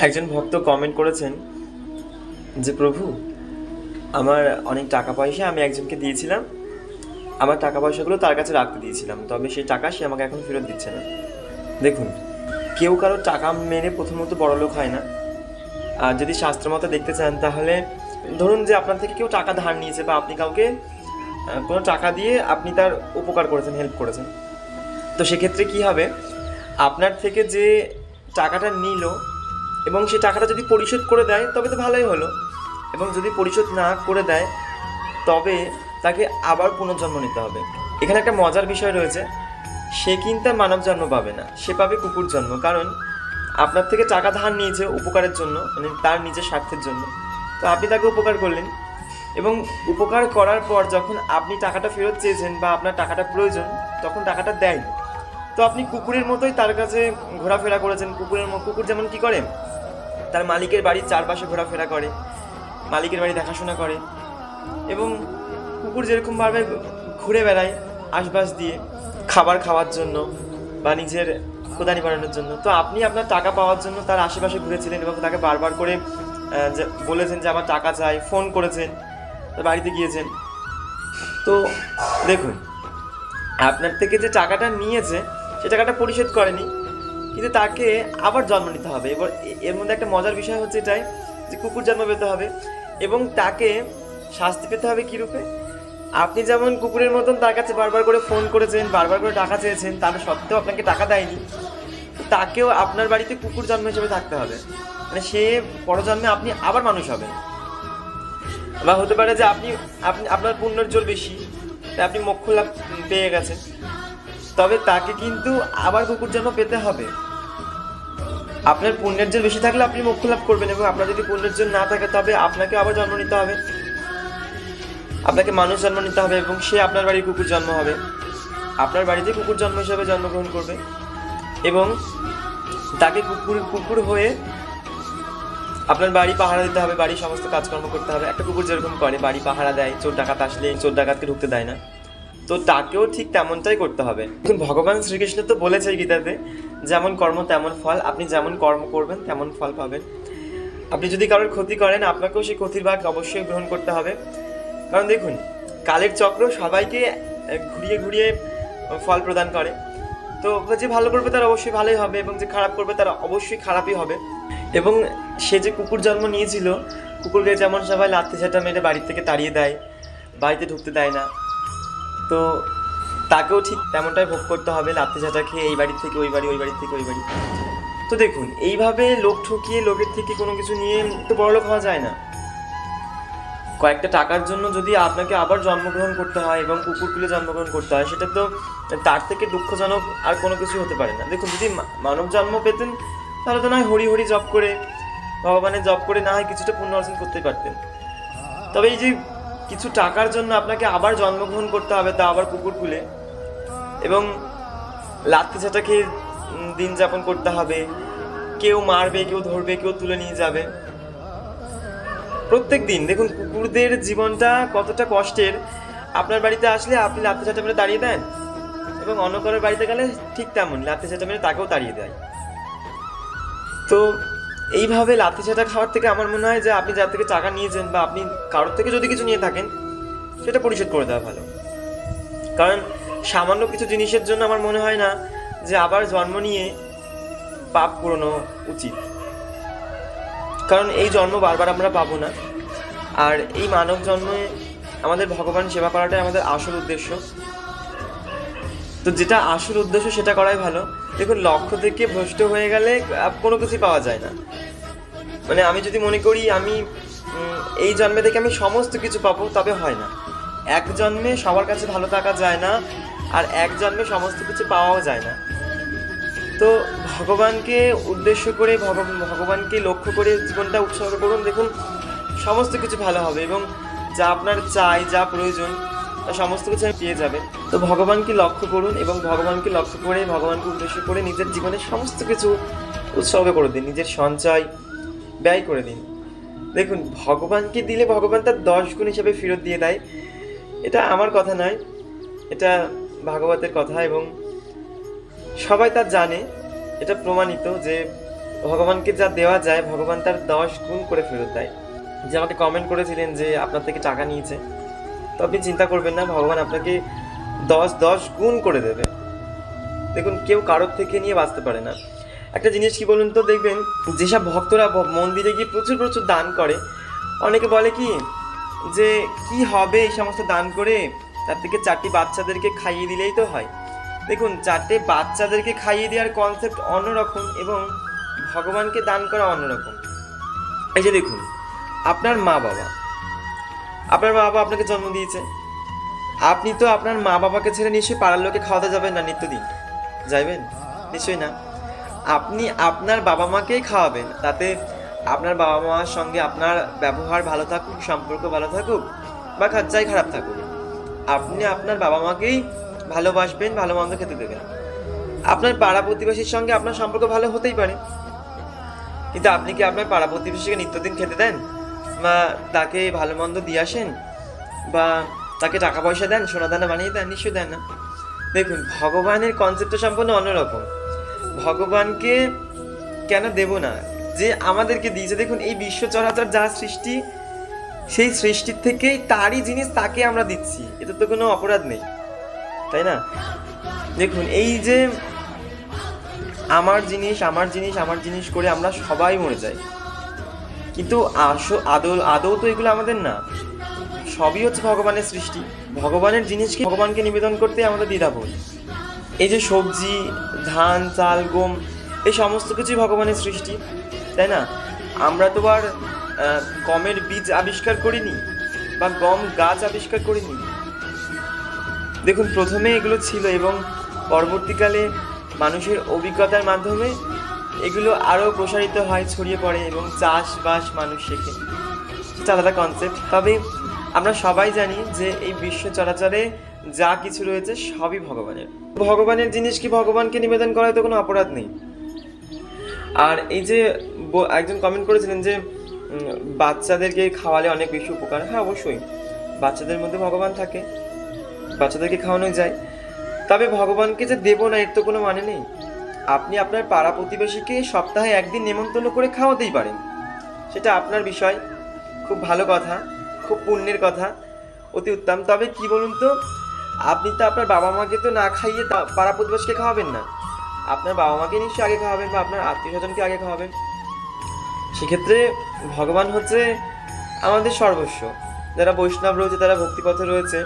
একজন ভক্ত কমেন্ট করেছেন যে, প্রভু, আমার অনেক টাকা পয়সা আমি একজনকে দিয়েছিলাম। আমার টাকা পয়সাগুলো তার কাছে রাখতে দিয়েছিলাম। তবে সেই টাকা সে আমাকে এখন ফেরত দিচ্ছে না। দেখুন, কেউ কারও টাকা মেরে প্রথমত বড়লোক হয় না। আর যদি শাস্ত্র মতো দেখতে চান, তাহলে ধরুন যে আপনার থেকে কেউ টাকা ধার নিয়েছে বা আপনি কাউকে কোনো টাকা দিয়ে আপনি তার উপকার করেছেন হেল্প করেছেন। তো সেক্ষেত্রে কি হবে? আপনার থেকে যে টাকাটা নিল এবং সেই টাকাটা যদি পরিশোধ করে দেয়, তবে তো ভালোই হলো। এবং যদি পরিশোধ না করে দেয়, তবে তাকে আবার পুনর্জন্ম নিতে হবে। এখানে একটা মজার বিষয় রয়েছে। সে কিন্তু মানব জন্ম পাবে না। সে পাবে কুকুর জন্ম। কারণ আপনার থেকে টাকা ধার নিয়েছে উপকারের জন্য মানে তার নিজের স্বার্থের জন্য। তো আপনি তাকে উপকার করলেন। এবং উপকার করার পর যখন আপনি টাকাটা ফেরত চেয়েছেন বা আপনার টাকাটা প্রয়োজন, তখন টাকাটা দেয়নি। তো আপনি কুকুরের মতোই তার কাছে ঘোরাফেরা করেছেন। কুকুরের কুকুর যেমন কি করে? তার মালিকের বাড়ির চারপাশে ঘোরাফেরা করে, মালিকের বাড়ি দেখাশোনা করে এবং কুকুর যেরকমভাবে ঘুরে বেড়ায় আশপাশ দিয়ে খাবার খাওয়ার জন্য বা নিজের খোদানি বানানোর জন্য। তো আপনি আপনার টাকা পাওয়ার জন্য তার আশেপাশে ঘুরেছিলেন এবং তাকে বারবার করে বলেছেন যে আমার টাকা চাই, ফোন করেছেন বাড়িতে গিয়েছেন। তো দেখুন, আপনার থেকে যে টাকাটা নিয়েছে, সে টাকাটা পরিশোধ করেনি। কিন্তু তাকে আবার জন্ম নিতে হবে। এবার এর মধ্যে একটা মজার বিষয় হচ্ছে এটাই যে কুকুর জন্ম পেতে হবে এবং তাকে শাস্তি পেতে হবে কী রূপে? আপনি যেমন কুকুরের মতন তার কাছে বারবার করে ফোন করেছেন, বারবার করে টাকা চেয়েছেন, তার সত্ত্বেও আপনাকে টাকা দেয়নি, তাকেও আপনার বাড়িতে কুকুর জন্ম হিসেবে থাকতে হবে। মানে সে পরজন্মে আপনি আবার মানুষ হবেন। বা হতে পারে যে আপনি আপনি, আপনার পুণ্যের জোর বেশি আপনি মোক্ষ লাভ পেয়ে গেছেন। তবে তাকে কিন্তু আবার কুকুর জন্ম পেতে হবে। আপনার পুণ্যের জোর বেশি থাকলে আপনি মোক্ষ লাভ করবেন এবং আপনার যদি পুণ্যের জোর না থাকে, তবে আপনাকে আবার জন্ম নিতে হবে। আপনাকে মানুষ জন্ম নিতে হবে এবং সে আপনার বাড়ির কুকুর জন্ম হবে। আপনার বাড়িতে কুকুর জন্ম হিসেবে জন্মগ্রহণ করবে এবং তাকে কুকুর কুকুর হয়ে আপনার বাড়ি পাহারা দিতে হবে, বাড়ির সমস্ত কাজকর্ম করতে হবে। একটা কুকুর যেরকম করে, বাড়ি পাহারা দেয়, চোর ডাকাত আসলে চোর ডাকাতকে ঢুকতে দেয় না। তো তাকেও ঠিক তেমনটাই করতে হবে। ভগবান শ্রীকৃষ্ণ তো বলেছে গীতাতে, যেমন কর্ম তেমন ফল। আপনি যেমন কর্ম করবেন, তেমন ফল পাবেন। আপনি যদি কারোর ক্ষতি করেন, আপনাকেও সেই ক্ষতির ভাগ অবশ্যই গ্রহণ করতে হবে। কারণ দেখুন, কালের চক্র সবাইকে ঘুরিয়ে ঘুরিয়ে ফল প্রদান করে। তো যে ভালো করবে তার অবশ্যই ভালোই হবে এবং যে খারাপ করবে তার অবশ্যই খারাপই হবে। এবং সে যে কুকুর জন্ম নিয়েছিল কুকুরকে যেমন সবাই লাথি ঝাঁটা মেরে বাড়ি থেকে তাড়িয়ে দেয়, বাড়িতে ঢুকতে দেয় না। তো তাকেও ঠিক তেমনটাই ভোগ করতে হবে, লাথি ঝাঁটা খেয়ে এই বাড়ি থেকে, ওই বাড়ি ওই বাড়ি থেকে, ওই বাড়ি। তো দেখুন, এইভাবে লোক ঠকিয়ে লোকের থেকে কোনো কিছু নিয়ে তো বড়লোক হওয়া যায় না। কয়েকটা টাকার জন্য যদি আপনাকে আবার জন্মগ্রহণ করতে হয় এবং কুকুরকুলে জন্মগ্রহণ করতে হয়, সেটা তো তার থেকে দুঃখজনক আর কোনো কিছু হতে পারে না। দেখুন, যদি মানব জন্ম পেতেন তাহলে তো নয় হরি হরি জব করে ভগবানের জব করে না হয় কিছুটা পুণ্য অর্জন করতে পারতেন। তবে এই যে কিছু টাকার জন্য আপনাকে আবার জন্মগ্রহণ করতে হবে তা আবার কুকুর কুলে। এবং লাত্তি ছাটা খেয়ে দিন যাপন করতে হবে। কেউ মারবে, কেউ ধরবে, কেউ তুলে নিয়ে যাবে। প্রত্যেক দিন, দেখুন, কুকুরদের জীবনটা কতটা কষ্টের। আপনার বাড়িতে আসলে আপনি লাত্তি ছাটা মেরে দাঁড়িয়ে দেন। এবং অন্য কারোর বাড়িতে গেলে ঠিক তেমন লাত্তি ছাটা মেরে তাকেও তাড়িয়ে দেয়। তো এইভাবে লাথি ছাটা খাওয়ার থেকে আমার মনে হয় যে আপনি যার থেকে টাকা নিয়েছেন বা আপনি কারোর থেকে যদি কিছু নিয়ে থাকেন, সেটা পরিশোধ করে দেওয়া ভালো। কারণ সামান্য কিছু জিনিসের জন্য আমার মনে হয় না যে আবার জন্ম নিয়ে পাপ পুরনো উচিত। কারণ এই জন্ম বারবার আমরা পাবো না। আর এই মানব জন্মে আমাদের ভগবান সেবা করাটাই আমাদের আসল উদ্দেশ্য। তো যেটা আসল উদ্দেশ্য সেটা করাই ভালো। দেখুন, লক্ষ্য থেকে ভ্রষ্ট হয়ে গেলে কোনো কিছুই পাওয়া যায় না। মানে আমি যদি মনে করি আমি এই জন্মে থেকে আমি সমস্ত কিছু পাবো, তবে হয় না। এক জন্মে সবার কাছে ভালো থাকা যায় না, আর এক জন্মে সমস্ত কিছু পাওয়াও যায় না। তো ভগবানকে উদ্দেশ্য করে ভগ- ভগবানকে লক্ষ্য করে জীবনটা উৎসর্গ করুন। দেখুন, সমস্ত কিছু ভালো হবে এবং যা আপনার চাই, যা প্রয়োজন সমস্ত কিছু আমি পেয়ে যাবেন তো ভগবানকে লক্ষ্য করুন এবং ভগবানকে লক্ষ্য করে, ভগবানকে উদ্দেশ্য করে নিজের জীবনের সমস্ত কিছু উৎসর্গ করে দিন, নিজের সঞ্চয় ব্যয় করে দিন। দেখুন, ভগবানকে দিলে ভগবান তার দশ গুণ হিসাবে ফেরত দিয়ে দেয়। এটা আমার কথা নয়, এটা ভাগবতের কথা এবং সবাই তা জানে। এটা প্রমাণিত যে ভগবানকে যা দেওয়া যায়, ভগবান তার দশ গুণ করে ফেরত দেয়। যে আমাকে কমেন্ট করেছিলেন যে আপনার থেকে টাকা নিয়েছে। তো আপনি চিন্তা করবেন না, ভগবান আপনাকে দশ দশ গুণ করে দেবে। দেখুন, কেউ কারোর থেকে নিয়ে বাঁচতে পারে না। একটা জিনিস কি বলুন তো, দেখবেন, যেসব ভক্তরা মন্দিরে গিয়ে প্রচুর প্রচুর দান করে, অনেকে বলে কি, যে কি হবে এই সমস্ত দান করে? তার থেকে চারটি বাচ্চাদেরকে খাইয়ে দিলেই তো হয়। দেখুন, চারটে বাচ্চাদেরকে খাইয়ে দেওয়ার কনসেপ্ট অন্যরকম এবং ভগবানকে দান করা অন্যরকম। এই যে দেখুন, আপনার মা বাবা আপনার মা বাবা আপনাকে জন্ম দিয়েছে। আপনি তো আপনার মা বাবাকে ছেড়ে নিশ্চয়ই পাড়ার লোকে খাওয়াতে যাবেন না নিত্যদিন। যাইবেন? নিশ্চয়ই না। আপনি আপনার বাবা মাকেই খাওয়াবেন, তাতে আপনার বাবা মার সঙ্গে আপনার ব্যবহার ভালো থাকুক, সম্পর্ক ভালো থাকুক, বা খাচ্চাই খারাপ থাকুক। আপনি আপনার বাবা মাকেই ভালোবাসবেন, ভালো মন্দ খেতে দেবেন। আপনার পাড়া প্রতিবেশীর সঙ্গে আপনার সম্পর্ক ভালো হতেই পারে। কিন্তু আপনি কি আপনার পাড়া প্রতিবেশীকে নিত্যদিন খেতে দেন? বা তাকে ভালো মন্দ দিয়ে আসেন বা তাকে টাকা পয়সা দেন, সোনা দানা বানিয়ে দেন নিশ্চয়ই দেন না। দেখুন, ভগবানের কনসেপ্ট সম্পূর্ণ অন্যরকম। ভগবানকে কেন দেব না? যে আমাদেরকে দিয়েছে। দেখুন, এই বিশ্ব চরাচর যা সৃষ্টি, সেই সৃষ্টির থেকেই তারই জিনিস তাকে আমরা দিচ্ছি। এতে তো কোনো অপরাধ নেই, তাই না? দেখুন, এই যে আমার জিনিস আমার জিনিস আমার জিনিস করে আমরা সবাই মরে যাই। কিন্তু আদৌ আদৌ তো এগুলো আমাদের না। সবই হচ্ছে ভগবানের সৃষ্টি। ভগবানের জিনিসকে, ভগবানকে নিবেদন করতে আমাদের দ্বিধাবোধ। এই যে সবজি, ধান, চাল, গম, এই সমস্ত কিছুই ভগবানের সৃষ্টি, তাই না? আমরা তো আর গমের বীজ আবিষ্কার করিনি, বা গম গাছ আবিষ্কার করিনি। দেখুন, প্রথমে এগুলো ছিল এবং পরবর্তীকালে মানুষের অভিজ্ঞতার মাধ্যমে এগুলো আরও প্রসারিত হয়, ছড়িয়ে পড়ে এবং চাষবাস মানুষ শেখে। সেটা আলাদা কনসেপ্ট তবে আমরা সবাই জানি যে এই বিশ্ব চলাচলে যা কিছু রয়েছে সবই ভগবানের। ভগবানের জিনিস কি ভগবানকে নিবেদন করায় তো কোনো অপরাধ নেই? আর এই যে একজন কমেন্ট করেছিলেন যে বাচ্চাদেরকে খাওয়ালে অনেক বেশি উপকার। হ্যাঁ অবশ্যই। বাচ্চাদের মধ্যে ভগবান থাকে। বাচ্চাদেরকে খাওয়ানো যায়। তবে ভগবানকে যে দেবো না, এর তো কোনো মানে নেই। আপনি আপনার পাড়া প্রতিবেশীকে সপ্তাহে একদিন নেমন্তন্ন করে খাওয়াতেই পারেন। সেটা আপনার বিষয়। খুব ভালো কথা, খুব পুণ্যের কথা। অতি উত্তম। তবে কি বলুন তো, আপনি তো আপনার বাবা মাকে তো না খাইয়ে পাড়া প্রতিবেশীকে খাওয়াবেন না। আপনার বাবা মাকে নিশ্চয়ই আগে খাওয়াবেন বা আপনার আত্মীয় স্বজনকে আগে খাওয়াবেন। সেক্ষেত্রে ভগবান হচ্ছে আমাদের সর্বস্ব। যারা বৈষ্ণব রয়েছে, তারা ভক্তিপথে রয়েছে,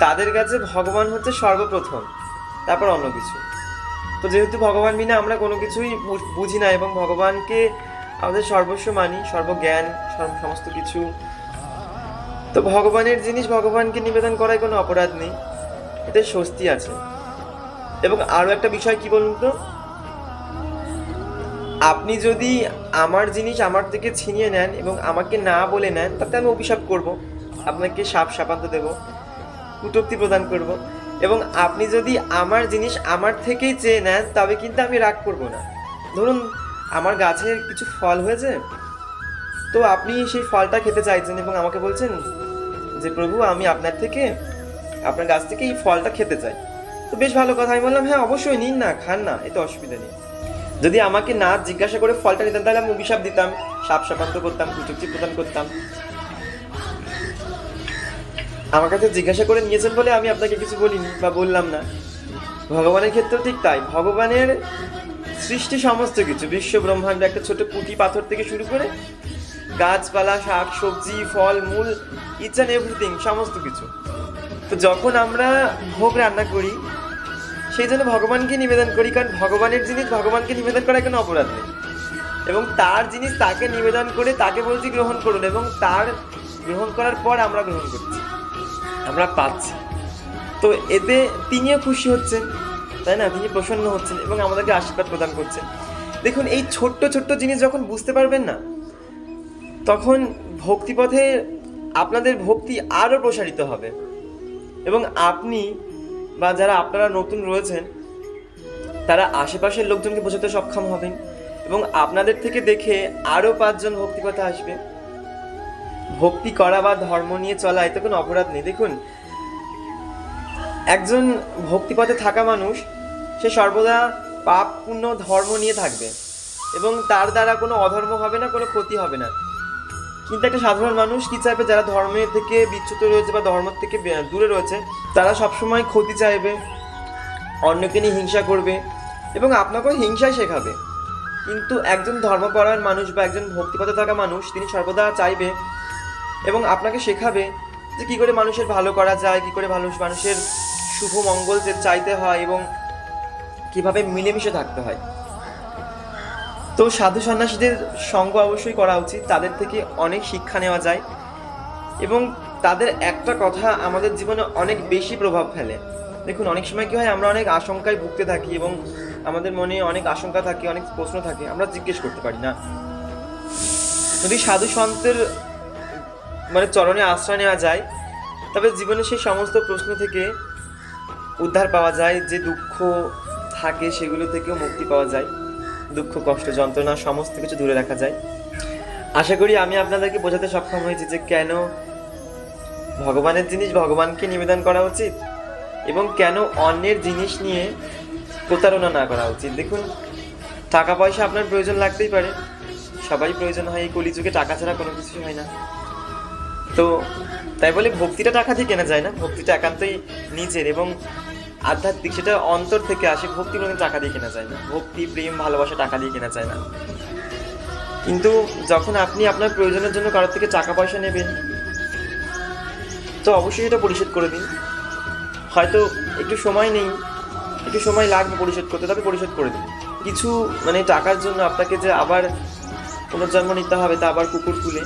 তাদের কাছে ভগবান হচ্ছে সর্বপ্রথম, তারপর অন্য কিছু। তো যেহেতু ভগবান বিনা আমরা কোনো কিছুই বুঝি না এবং ভগবানকে আমাদের সর্বস্ব মানি, সর্বজ্ঞান সর্ব- সমস্ত কিছু। তো ভগবানের জিনিস ভগবানকে নিবেদন করায় কোনো অপরাধ নেই। এতে স্বস্তি আছে। এবং আরও একটা বিষয় কি বলুন তো? আপনি যদি আমার জিনিস আমার থেকে ছিনিয়ে নেন এবং আমাকে না বলে নেন, তাতে আমি অভিশাপ করব। আপনাকে সাপ সাপান্ত দেব, কুটুক্তি প্রদান করব। এবং আপনি যদি আমার জিনিস আমার থেকেই চেয়ে নেন, তবে কিন্তু আমি রাগ করব না। ধরুন, আমার গাছে কিছু ফল হয়েছে, তো আপনি সেই ফলটা খেতে চাইছেন এবং আমাকে বলছেন যে, প্রভু, আমি আপনার থেকে, আপনার গাছ থেকে এই ফলটা খেতে চাই। তো বেশ ভালো কথা, আমি বললাম হ্যাঁ অবশ্যই নিন না, খান না, এতে অসুবিধা নেই। যদি আমাকে না জিজ্ঞাসা করে ফলটা নিতাম তাহলে আমি অভিশাপ দিতাম, সাপ সাপান্ত করতাম কুচুক্তি প্রদান করতাম। আমার কাছে জিজ্ঞাসা করে নিয়েছেন বলে আমি আপনাকে কিছু বলিনি বা বললাম না। ভগবানের ক্ষেত্রেও ঠিক তাই। ভগবানের সৃষ্টি সমস্ত কিছু, বিশ্ব ব্রহ্মাণ্ড, একটা ছোট পুঁটি পাথর থেকে শুরু করে গাছপালা, শাক, সবজি, ফল, মূল ইচ অ্যান্ড এভরিথিং সমস্ত কিছু। তো যখন আমরা ভোগ রান্না করি, সেই জন্য ভগবানকে নিবেদন করি, কারণ ভগবানের জিনিস, ভগবানকে নিবেদন করা কোনো অপরাধ নেই। এবং তার জিনিস তাকে নিবেদন করে তাকে বলছি গ্রহণ করুন, এবং তার গ্রহণ করার পর আমরা গ্রহণ করছি। আমরা পাচ্ছি। তো এতে তিনিও খুশি হচ্ছেন, তাই না? তিনি প্রসন্ন হচ্ছেন এবং আমাদেরকে আশীর্বাদ প্রদান করছেন। দেখুন, এই ছোট্ট ছোট্ট জিনিস যখন বুঝতে পারবেন না, তখন ভক্তিপথে আপনাদের ভক্তি আরও প্রসারিত হবে। এবং আপনি বা যারা আপনারা নতুন রয়েছেন, তারা আশেপাশের লোকজনকে বোঝাতে সক্ষম হবেন এবং আপনাদের থেকে দেখে আরও পাঁচজন ভক্তিপথে আসবে। ভক্তি করা বা ধর্ম নিয়ে চলা, এতে কোনো অপরাধ নেই। দেখুন, একজন ভক্তিপথে থাকা মানুষ, সে সর্বদা পাপ পুণ্য ধর্ম নিয়ে থাকবে এবং তার দ্বারা কোনো অধর্ম হবে না, কোনো ক্ষতি হবে না। কিন্তু একটা সাধারণ মানুষ কি চাইবে? যারা ধর্মের থেকে বিচ্যুত রয়েছে বা ধর্ম থেকে দূরে রয়েছে, তারা সবসময় ক্ষতি চাইবে, অন্যকে নিয়ে হিংসা করবে এবং আপনাকেও হিংসাই শেখাবে। কিন্তু একজন ধর্মপরায়ণ মানুষ বা একজন ভক্তিপথে থাকা মানুষ, তিনি সর্বদা চাইবে এবং আপনাকে শেখাবে যে কী করে মানুষের ভালো করা যায়, কী করে ভালো মানুষের শুভ মঙ্গল চাইতে হয় এবং কীভাবে মিলেমিশে থাকতে হয়। তো সাধু সন্ন্যাসীদের সঙ্গ অবশ্যই করা উচিত, তাদের থেকে অনেক শিক্ষা নেওয়া যায় এবং তাদের একটা কথা আমাদের জীবনে অনেক বেশি প্রভাব ফেলে। দেখুন, অনেক সময় কি হয়, আমরা অনেক আশঙ্কায় ভুগতে থাকি এবং আমাদের মনে অনেক আশঙ্কা থাকে, অনেক প্রশ্ন থাকে, আমরা জিজ্ঞেস করতে পারি না। যদি সাধু সন্তের মানে চরণে আশ্রয় নেওয়া যায়। তবে জীবনে সেই সমস্ত প্রশ্ন থেকে উদ্ধার পাওয়া যায় যে দুঃখ থাকে সেগুলো থেকেও মুক্তি পাওয়া যায়। দুঃখ, কষ্ট, যন্ত্রণা, সমস্ত কিছু দূরে রাখা যায়। আশা করি আমি আপনাদেরকে বোঝাতে সক্ষম হয়েছি যে কেন ভগবানের জিনিস ভগবানকে নিবেদন করা উচিত এবং কেন অন্যের জিনিস নিয়ে প্রতারণা না করা উচিত। দেখুন, টাকা পয়সা আপনার প্রয়োজন লাগতেই পারে। সবাই প্রয়োজন হয় এই কলিযুগে। টাকা ছাড়া কোনো কিছু হয় না। তো তাই বলে ভক্তিটা টাকা দিয়ে কেনা যায় না? ভক্তিটা একান্তই নিজের এবং আধ্যাত্মিক সেটা অন্তর থেকে আসে, ভক্তি কোনো টাকা দিয়ে কেনা যায় না। ভক্তি, প্রেম, ভালোবাসা টাকা দিয়ে কেনা যায় না। কিন্তু যখন আপনি আপনার প্রয়োজনের জন্য কারোর থেকে টাকা পয়সা নেবেন, তো অবশ্যই এটা পরিশোধ করে দিন। হয়তো একটু সময় নেই, একটু সময় লাগবে পরিশোধ করতে, তবে পরিশোধ করে দিন। কিছু মানে টাকার জন্য আপনাকে যে আবার পুনর্জন্ম নিতে হবে তা আবার কুকুর তুলে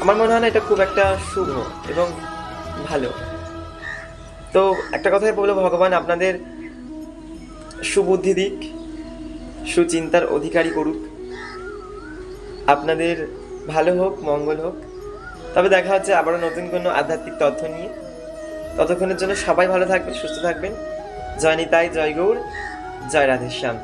আমার মনে হয় না এটা খুব একটা শুভ এবং ভালো। তো একটা কথাই বলব, ভগবান আপনাদের সুবুদ্ধি দিক, সুচিন্তার অধিকারী করুক। আপনাদের ভালো হোক, মঙ্গল হোক। তবে দেখা হচ্ছে আবারও নতুন কোনো আধ্যাত্মিক তথ্য নিয়ে। ততক্ষণের জন্য সবাই ভালো থাকবেন, সুস্থ থাকবেন। জয় নিতাই, জয় গৌর, জয় রাধেশ্যাম।